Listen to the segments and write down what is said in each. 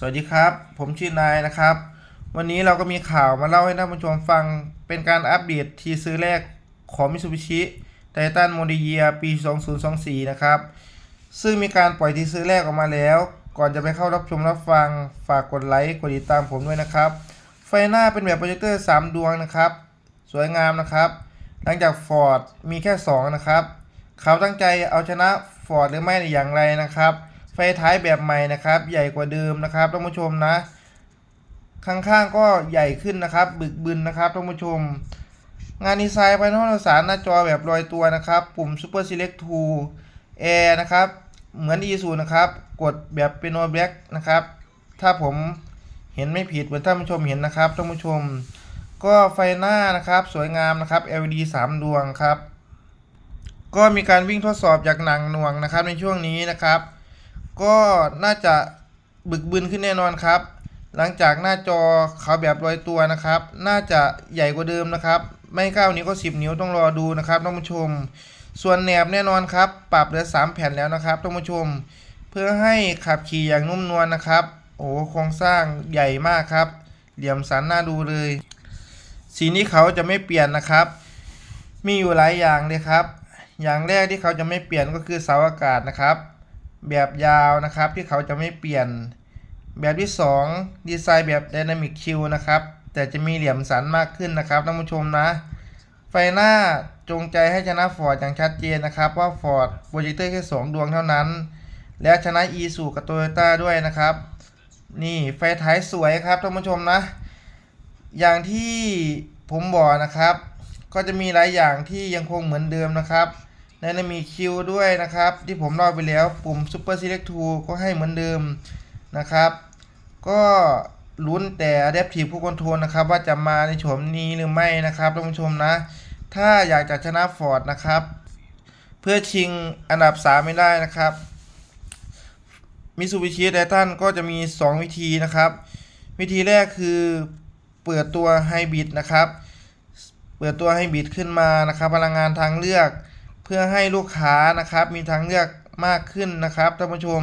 สวัสดีครับ ผมชื่อนายนะครับ วันนี้เราก็มีข่าวมาเล่าให้ท่านผู้ชมฟัง เป็นการอัปเดตทีซื้อแรกของมิซูบิชิไททันโมเด y ยปี 2024 นะครับ ซึ่งมีการปล่อยทีซื้อแรกออกมาแล้ว ก่อนจะไปเข้ารับชมรับฟัง ฝากกดไลค์ กดติดตามผมด้วยนะครับ ไฟหน้าเป็นแบบโปรเจคเตอร์ 3 ดวงนะครับ สวยงามนะครับ หลังจาก Ford มีแค่ 2 นะครับ เขาตั้งใจเอาชนะ Ford หรือไม่อย่างไรนะครับ ฟท้ายแบบใหม่นะครับ ใหญ่กว่าเดิมนะครับท่านผู้ชมนะ ข้างๆก็ใหญ่ขึ้นนะครับ บึกบึนนะครับท่านผู้ชม งานดีไซน์ภายในห้องโดยสารหน้าจอแบบลอยตัวนะครับ ปุ่ม Super Select Tool Air นะครับ เหมือน e 0นะครับ กดแบบเป็น o black นะครับ ถ้าผมเห็นไม่ผิดเหมือนท่านผู้ชมเห็นนะครับท่านผู้ชม ก็ไฟหน้านะครับ สวยงามนะครับ LED 3 ดวงครับ ก็มีการวิ่งทดสอบจากหนังหน่วงนะครับในช่วงนี้นะครับ ก็น่าจะบึกบึนขึ้นแน่นอนครับ หลังจากหน้าจอเขาแบบลอยตัวนะครับ น่าจะใหญ่กว่าเดิมนะครับ ไม่9นิ้วก็ 10 นิ้วต้องรอดูนะครับท่านผู้ชม ส่วนแหนบแน่นอนครับ ปรับเหลือ 3 แผ่นแล้วนะครับท่านผู้ชม เพื่อให้ขับขี่อย่างนุ่มนวลนะครับ โอ้โครงสร้างใหญ่มากครับ เหลี่ยมสันน่าดูเลย สีนี้เขาจะไม่เปลี่ยนนะครับ มีอยู่หลายอย่างเลยครับ อย่างแรกที่เขาจะไม่เปลี่ยนก็คือเสาอากาศนะครับ แบบยาวนะครับที่เขาจะไม่เปลี่ยน แบบที่ 2 ดีไซน์แบบ Dynamic Q นะครับ แต่จะมีเหลี่ยมสันมากขึ้นนะครับท่านผู้ชมนะ ไฟหน้าจงใจให้ชนะ Ford อย่างชัดเจนนะครับว่า Ford โปรเจคเตอร์แค่2ดวงเท่านั้น และชนะ e s u กับ Toyota ด้วยนะครับ นี่ไฟท้ายสวยครับท่านผู้ชมนะ อย่างที่ผมบอกนะครับ ก็จะมีหลายอย่างที่ยังคงเหมือนเดิมนะครับ ในนั้นมีคิวด้วยนะครับ ที่ผมเล่าไปแล้วปุ่ม Super Select Tool ก็ให้เหมือนเดิมนะครับ ก็ลุ้นแต่ Adaptive Cruise Control นะครับ ว่าจะมาในโฉมนี้หรือไม่นะครับท่านผู้ชมนะ ถ้าอยากจะชนะ Ford นะครับ เพื่อชิงอันดับ 3 ไม่ได้นะครับมิ t ซูบิชิไททันก็จะมี 2 วิธีนะครับ วิธีแรกคือเปิดตัวไฮบริดนะครับ เปิดตัวไฮบริดขึ้นมานะครับ พลังงานทางเลือก เพื่อให้ลูกค้านะครับมีทางเลือกมากขึ้นนะครับท่านผู้ชม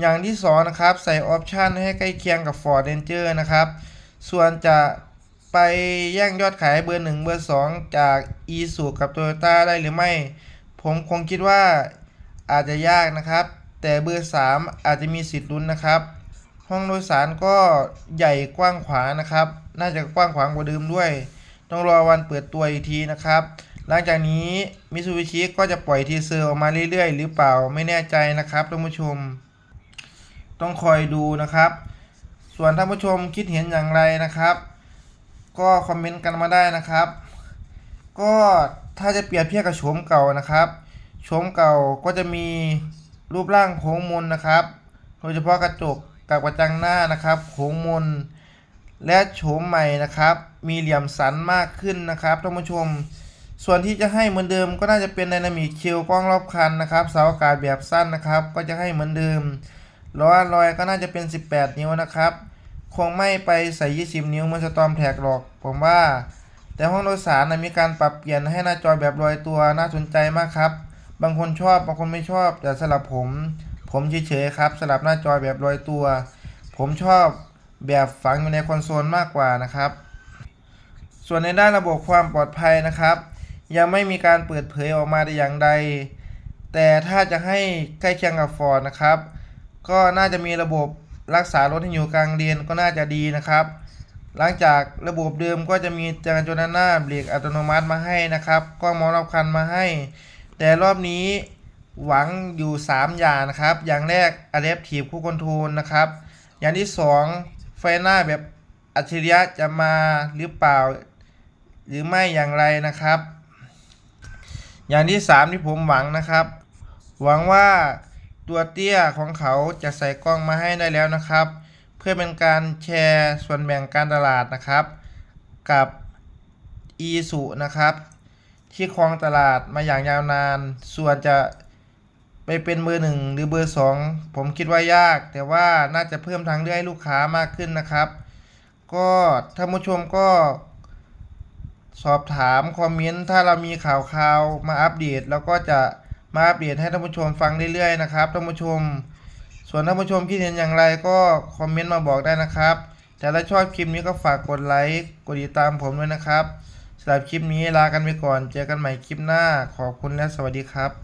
อย่างที่สองนะครับใส่ออปชันให้ใกล้เคียงกับ Ford Ranger นะครับส่วนจะไปแย่งยอดขายเบอร์ 1 เบอร์ 2 จาก e s u กับ Toyota ได้หรือไม่ ผมคงคิดว่าอาจจะยากนะครับ แต่เบอร์ 3 อาจจะมีสิทธิ์ลุ้นนะครับ ห้องโดยสารก็ใหญ่กว้างขวางนะครับ น่าจะกว้างขวางกว่าเดิมด้วย ต้องรอวันเปิดตัวอีกทีนะครับ หลังจากนี้มิ t ซูบิชิก็จะปล่อยทีเซอร์ออกมาเรื่อยๆ หรือเปล่าไม่แน่ใจนะครับท่านผู้ชม ต้องคอยดูนะครับ ส่วนท่านผู้ชมคิดเห็นอย่างไรนะครับ ก็คอมเมนต์กันมาได้นะครับ ก็ถ้าจะเปรียบเทียบกับโฉมเก่านะครับโฉมเก่าก็จะมีรูปร่างโค้งมนนะครับ โดยเฉพาะกระจกกับกระจังหน้านะครับโค้งมนและโฉมใหม่นะครับ มีเหลี่ยมสันมากขึ้นนะครับท่านผู้ชม ส่วนที่จะให้เหมือนเดิมก็น่าจะเป็นไดนามิกคิวกล้องรอบคันนะครับเสาอากาศแบบสั้นนะครับ ก็จะให้เหมือนเดิมล้อลอยก็น่าจะเป็น 18 นิ้วนะครับ คงไม่ไปใส่ 20 นิ้วเหมือนสตอมแท็กหรอก ผมว่า แต่ห้องโดยสารนะมีการปรับเปลี่ยนให้หน้าจอแบบลอยตัวน่าสนใจมากครับ บางคนชอบบางคนไม่ชอบแต่สำหรับผม ผมเฉยๆครับสำหรับหน้าจอแบบลอยตัว ผมชอบแบบฝังอยู่ในคอนโซลมากกว่านะครับ ส่วนในด้านระบบความปลอดภัยนะครับ ยังไม่มีการเปิดเผยออกมาแต่อย่างใด แต่ถ้าจะให้ใกล้เคียงกับ Ford นะครับ ก็น่าจะมีระบบรักษารถที่อยู่กลางเลนก็น่าจะดีนะครับ หลังจากระบบเดิมก็จะมีจราจรหน้าเบรกอัตโนมัติมาให้นะครับกล้องมองรอบคันมาให้ แต่รอบนี้หวังอยู่ 3 อย่างนะครับ อย่างแรก Adaptive Cruise Control นะครับ อย่างที่ 2 ไฟหน้าแบบอัจฉริยะจะมาหรือเปล่า หรือไม่อย่างไรนะครับ อย่างที่ 3 ที่ผมหวังนะครับ หวังว่าตัวเตี้ยของเขาจะใส่กล้องมาให้ได้แล้วนะครับ เพื่อเป็นการแชร์ส่วนแบ่งการตลาดนะครับ กับ e s u นะครับ ที่ครองตลาดมาอย่างยาวนาน ส่วนจะไปเป็นเบอร์หนึ่งหรือเบอร์สองผมคิดว่ายาก แต่ว่าน่าจะเพิ่มทางเลือกให้ลูกค้ามากขึ้นนะครับ ก็ท่านผู้ชมก็ สอบถามคอมเมนต์ถ้าเรามีข่าวข่าวมาอัปเดตแล้วก็จะมาอัปเดตให้ท่านผู้ชมฟังเรื่อยๆนะครับท่านผู้ชมสส่วนท่านผู้ชมคิดเห็นอย่างไรก็คอมเมนต์มาบอกได้นะครับ แต่ถ้าชอบคลิปนี้ก็ฝากกดไลค์กดติดตามผมด้วยนะครับสำหรับคลิปนี้ลากันไปก่อน เจอกันใหม่คลิปหน้าขอบคุณและสวัสดีครับ